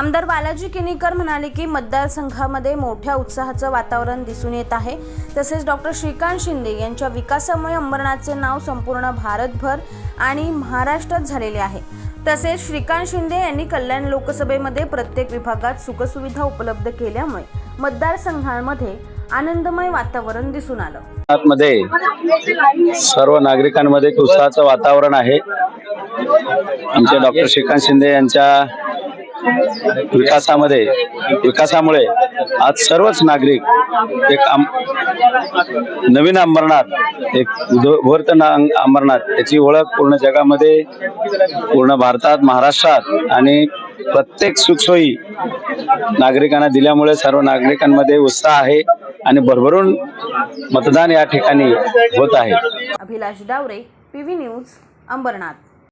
आमदार बालाजी किनीकर म्हणाले की मतदारसंघामध्ये मोठ्या उत्साहाचं वातावरण दिसून येत आहे. तसेच डॉक्टर श्रीकांत शिंदे यांच्या विकासामुळे अंबरनाथचे नाव संपूर्ण भारतभर आणि महाराष्ट्रात झालेले आहे. तसेच श्रीकांत शिंदे यांनी कल्याण लोकसभेमध्ये प्रत्येक विभागात सुखसुविधा उपलब्ध केल्यामुळे मतदारसंघांमध्ये आनंदमय वातावरण दिसून आलं. मध्ये सर्व नागरिकांमध्ये उत्साहाचं वातावरण आहे. आमचे डॉक्टर श्रीकांत शिंदे यांच्या विकासामध्ये विकासामुळे आज सर्वच नागरिक एक आम- नवीन अंबरनाथ एक उद्भवत अंबरनाथ याची ओळख पूर्ण जगामध्ये पूर्ण भारतात महाराष्ट्रात आणि प्रत्येक सुखसोयी नागरिकांना दिल्यामुळे सर्व नागरिकांमध्ये उत्साह आहे आणि भरभरून मतदान या ठिकाणी होत आहे. Abhilash Daware P news Ambernath.